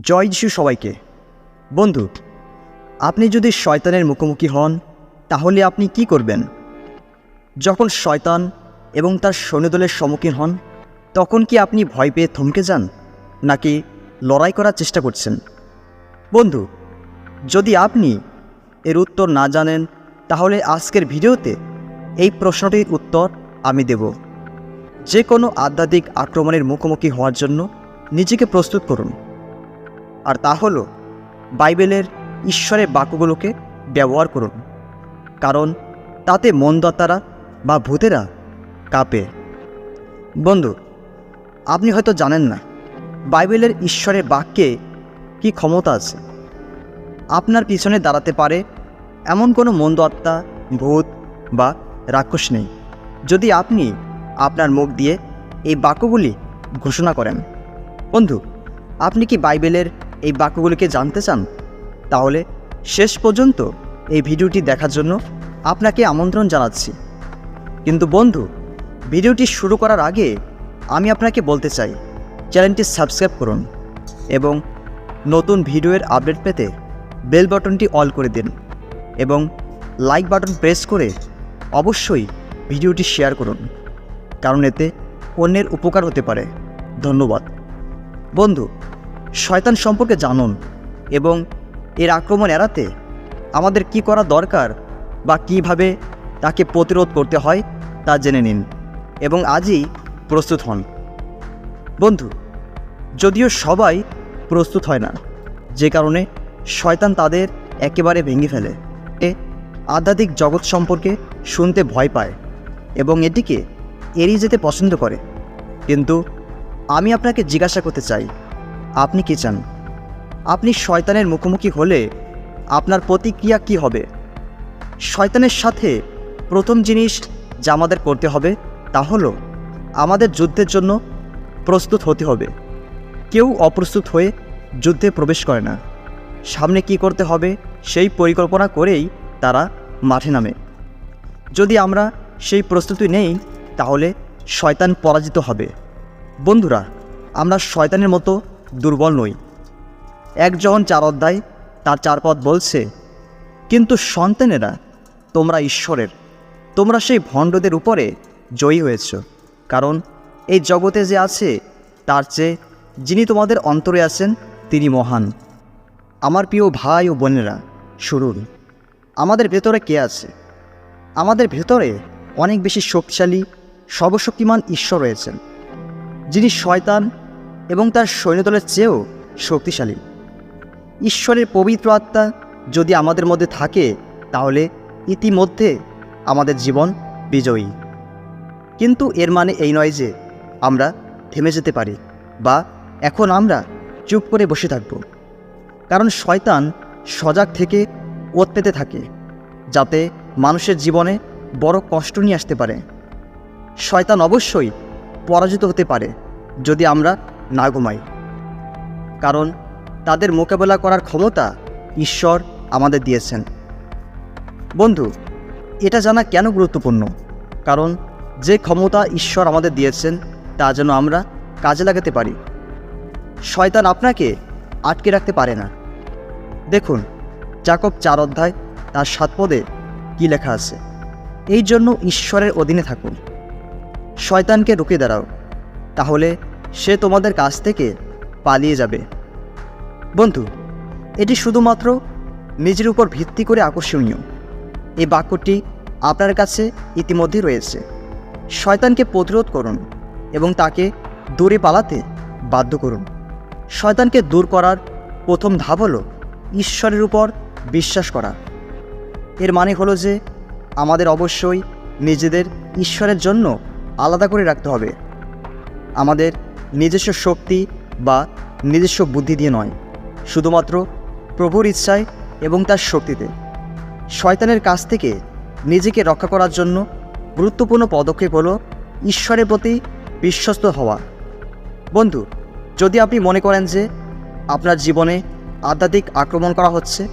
জয় যিশু সবাইকে। বন্ধু, আপনি যদি শয়তানের মুখোমুখি হন, তাহলে আপনি কি করবেন? যখন শয়তান এবং তার সৈন্যদলের সম্মুখীন হন, তখন কি আপনি ভয় পেয়ে থমকে যান, নাকি লড়াই করার চেষ্টা করছেন? বন্ধু, যদি আপনি এর উত্তর না জানেন, তাহলে আজকের ভিডিওতে এই প্রশ্নটির উত্তর আমি দেব। যে কোনো আধ্যাত্মিক আক্রমণের মুখোমুখি হওয়ার জন্য নিজেকে প্রস্তুত করুন। আর তা হলো, বাইবেলের ঈশ্বরের বাক্যগুলোকে ব্যবহার করুন, কারণ তাতে মন্দতারা বা ভূতেরা কাঁপে। বন্ধু, আপনি হয়তো জানেন না, বাইবেলের ঈশ্বরের বাক্যে কি ক্ষমতা আছে। আপনার পিছনে দাঁড়াতে পারে এমন কোনো মন্দ আত্মা ভূত বা রাক্ষস নেই, যদি আপনি আপনার মুখ দিয়ে এই বাক্যগুলি ঘোষণা করেন। বন্ধু, আপনি কি বাইবেলের এই বাক্যগুলিকে জানতে চান? তাহলে শেষ পর্যন্ত এই ভিডিওটি দেখার জন্য আপনাকে আমন্ত্রণ জানাচ্ছি। কিন্তু বন্ধু, ভিডিওটি শুরু করার আগে আমি আপনাকে বলতে চাই, চ্যানেলটি সাবস্ক্রাইব করুন এবং নতুন ভিডিওর আপডেট পেতে বেল বাটনটি অল করে দিন এবং লাইক বাটন প্রেস করে অবশ্যই ভিডিওটি শেয়ার করুন, কারণ এতে অন্যের উপকার হতে পারে। ধন্যবাদ। বন্ধু শয়তান সম্পর্কে জানুন এবং এর আক্রমণ এড়াতে আমাদের কি করা দরকার বা কীভাবে তাকে প্রতিরোধ করতে হয় তা জেনে নিন এবং আজই প্রস্তুত হন। বন্ধু, যদিও সবাই প্রস্তুত হয় না, যে কারণে শয়তান তাদের একেবারে ভেঙে ফেলে। এ আধ্যাত্মিক জগৎ সম্পর্কে শুনতে ভয় পায় এবং এটিকে এড়িয়ে যেতে পছন্দ করে। কিন্তু আমি আপনাকে জিজ্ঞাসা করতে চাই আপনি কি চান? আপনি শয়তানের মুখোমুখি হলে আপনার প্রতিক্রিয়া কি হবে? শয়তানের সাথে প্রথম জিনিস যা আমাদের করতে হবে তা হলো আমাদের যুদ্ধের জন্য প্রস্তুত হতে হবে। কেউ অপ্রস্তুত হয়ে যুদ্ধে প্রবেশ করে না। সামনে কি করতে হবে সেই পরিকল্পনা করেই তারা মাঠে নামে। যদি আমরা সেই প্রস্তুতি নেই, তাহলে শয়তান পরাজিত হবে। বন্ধুরা, আমরা শয়তানের মতো দুর্বল নই। এক যখন চার অধ্যায়, তার চার পদ বলছে, কিন্তু সন্তানেরা, তোমরা ঈশ্বরের, তোমরা সেই ভণ্ডদের উপরে জয়ী হয়েছ। কারণ এই জগতে যে আছে, তার চেয়ে যিনি তোমাদের অন্তরে আছেন, তিনি মহান। আমার প্রিয় ভাই ও বোনেরা শুরুন আমাদের ভেতরে কে আছে? আমাদের ভেতরে অনেক বেশি শক্তিশালী, সর্বশক্তিমান ঈশ্বর রয়েছেন, যিনি শয়তান এবং তার সৈন্যদলের চেয়েও শক্তিশালী। ঈশ্বরের পবিত্র আত্মা যদি আমাদের মধ্যে থাকে, তাহলে ইতিমধ্যে আমাদের জীবন বিজয়ী। কিন্তু এর মানে এই নয় যে আমরা থেমে যেতে পারি বা এখন আমরা চুপ করে বসে থাকব। কারণ শয়তান সজাগ থেকে ওত পেতে থাকে, যাতে মানুষের জীবনে বড় কষ্ট নিয়ে আসতে পারে। শয়তান অবশ্যই পরাজিত হতে পারে যদি আমরা না ঘুমাই। কারণ তাদের মোকাবেলা করার ক্ষমতা ঈশ্বর আমাদের দিয়েছেন। বন্ধু, এটা জানা কেন গুরুত্বপূর্ণ? কারণ যে ক্ষমতা ঈশ্বর আমাদের দিয়েছেন, তা যেন আমরা কাজে লাগাতে পারি। শয়তান আপনাকে আটকে রাখতে পারে না। দেখুন জাকব চার অধ্যায়, তার সাত পদে কী লেখা আছে? এই জন্য ঈশ্বরের অধীনে থাকুন। শয়তানকে রুখে দাঁড়াও। তাহলে সে তোমাদের কাছ থেকে পালিয়ে যাবে। বন্ধু, এটি শুধুমাত্র নিজের উপর ভিত্তি করে আকর্ষণীয়। এই বাক্যটি আপনার কাছে ইতিমধ্যেই রয়েছে। শয়তানকে প্রতিরোধ করুন এবং তাকে দূরে পালাতে বাধ্য করুন। শয়তানকে দূর করার প্রথম ধাপ হলো ঈশ্বরের উপর বিশ্বাস করা। এর মানে হলো যে আমাদের অবশ্যই নিজেদের ঈশ্বরের জন্য আলাদা করে রাখতে হবে। আমাদের নিজস্ব শক্তি বা নিজস্ব বুদ্ধি দিয়ে নয়। শুধুমাত্র প্রভুর ইচ্ছায় এবং তার শক্তিতে। শয়তানের কাছ থেকে নিজেকে রক্ষা করার জন্য গুরুত্বপূর্ণ পদক্ষেপ হলো ঈশ্বরের প্রতি বিশ্বস্ত হওয়া। বন্ধু, যদি আপনি মনে করেন যে আপনার জীবনে আধ্যাত্মিক আক্রমণ করা হচ্ছে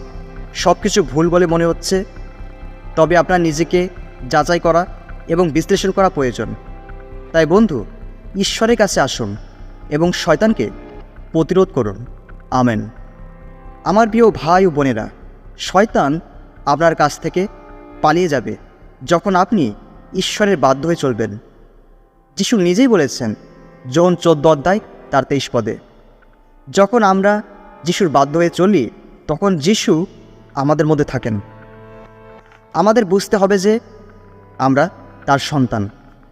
সব কিছু ভুল বলে মনে হচ্ছে, তবে আপনার নিজেকে যাচাই করা এবং বিশ্লেষণ করা প্রয়োজন। তাই বন্ধু ঈশ্বরের কাছে আসুন এবং শয়তানকে প্রতিরোধ করুন। আমেন। আমার প্রিয় ভাই ও বোনেরা, শয়তান আপনার কাছ থেকে পালিয়ে যাবে যখন আপনি ঈশ্বরের বাধ্য হয়ে চলবেন। যিশু নিজেই বলেছেন যৌন চোদ্দ অধ্যায়, তার তেইশ পদে। যখন আমরা যিশুর বাধ্য হয়ে চলি, তখন যিশু আমাদের মধ্যে থাকেন। আমাদের বুঝতে হবে যে আমরা তার সন্তান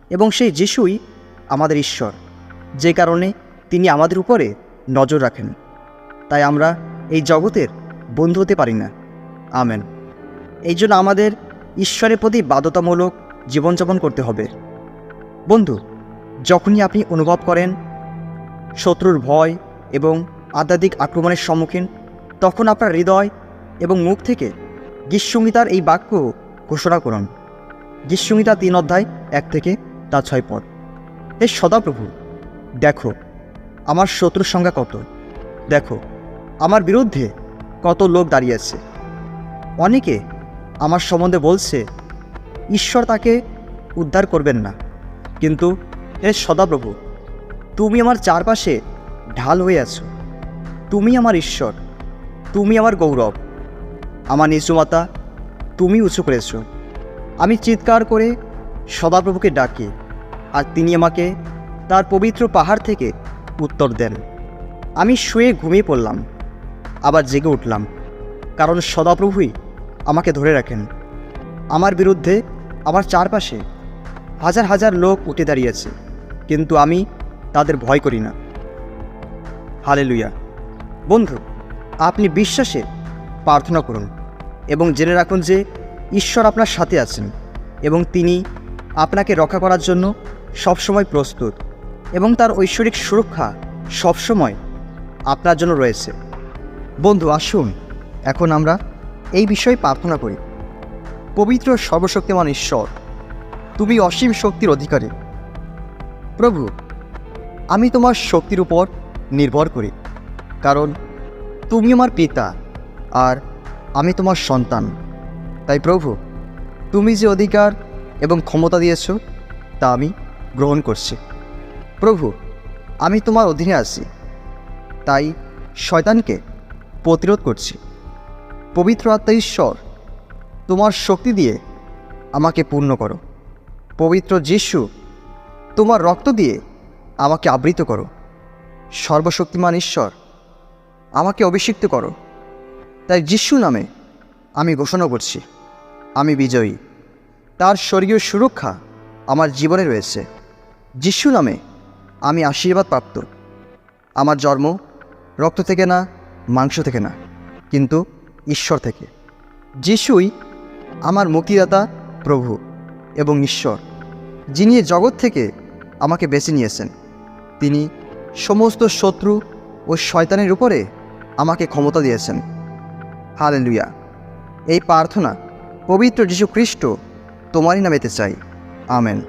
এবং সেই যিশুই আমাদের ঈশ্বর। যে কারণে তিনি আমাদের উপরে নজর রাখেন। তাই আমরা এই জগতের বন্ধু হতে পারি না। আমেন। এই জন্য আমাদের ঈশ্বরের প্রতি বাধ্যতামূলক জীবনযাপন করতে হবে। বন্ধু, যখনই আপনি অনুভব করেন শত্রুর ভয় এবং আধ্যাত্মিক আক্রমণের সম্মুখীন, তখন আপনার হৃদয় এবং মুখ থেকে গীতসংহিতার এই বাক্য ঘোষণা করুন। গীতসংহিতা তিন অধ্যায় এক থেকে তার ছয় পদ। হে সদাপ্রভু, দেখো, আমার শত্রুর সংখ্যা কত। দেখো, আমার বিরুদ্ধে কত লোক দাঁড়িয়েছে অনেকে আমার সম্বন্ধে বলছে, ঈশ্বর তাকে উদ্ধার করবেন না। কিন্তু হে সদাপ্রভু, তুমি আমার চারপাশে ঢাল হয়ে আছো। তুমি আমার ঈশ্বর, তুমি আমার গৌরব। আমার নিচুমাতা তুমি উঁচু করেছ। আমি চিৎকার করে সদাপ্রভুকে ডাকি। আর তিনি আমাকে তার পবিত্র পাহাড় থেকে উত্তর দেন। আমি শুয়ে ঘুমিয়ে পড়লাম, আবার জেগে উঠলাম, কারণ সদাপ্রভুই আমাকে ধরে রাখেন। আমার বিরুদ্ধে আমার চারপাশে হাজার হাজার লোক উঠে দাঁড়িয়েছে, কিন্তু আমি তাদের ভয় করি না। হালে লুইয়া বন্ধু, আপনি বিশ্বাসে প্রার্থনা করুন এবং জেনে রাখুন যে ঈশ্বর আপনার সাথে আছেন এবং তিনি আপনাকে রক্ষা করার জন্য সবসময় প্রস্তুত এবং তার ঐশ্বরিক সুরক্ষা সবসময় আপনার জন্য রয়েছে। বন্ধু, আসুন, এখন আমরা এই বিষয়ে প্রার্থনা করি। পবিত্র সর্বশক্তিমান ঈশ্বর, তুমি অসীম শক্তির অধিকারী। প্রভু, আমি তোমার শক্তির উপর নির্ভর করি, কারণ তুমি আমার পিতা আর আমি তোমার সন্তান। তাই প্রভু, তুমি যে অধিকার এবং ক্ষমতা দিয়েছ, তা আমি গ্রহণ করছি। প্রভু, আমি তোমার অধীনে আছি। তাই শয়তানকে প্রতিরোধ করছি। পবিত্র আত্মা ঈশ্বর, তোমার শক্তি দিয়ে আমাকে পূর্ণ করো। পবিত্র যিশু, তোমার রক্ত দিয়ে আমাকে আবৃত করো। সর্বশক্তিমান ঈশ্বর, আমাকে অভিষিক্ত করো। তাই যিশু নামে আমি ঘোষণা করছি। আমি বিজয়ী। তার স্বর্গীয় সুরক্ষা আমার জীবনে রয়েছে। যিশু নামে আমি আশীর্বাদ প্রাপ্ত। আমার জন্ম রক্ত থেকে না, মাংস থেকে না, কিন্তু ঈশ্বর থেকে। যিশুই আমার মুক্তিদাতা, প্রভু এবং ঈশ্বর, যিনি জগৎ থেকে আমাকে বেছে নিয়েছেন। তিনি সমস্ত শত্রু ও শয়তানের উপরে আমাকে ক্ষমতা দিয়েছেন। হালেলুয়া। এই প্রার্থনা পবিত্র যীশু খ্রিস্ট তোমারই নামেতে চাই। আমেন।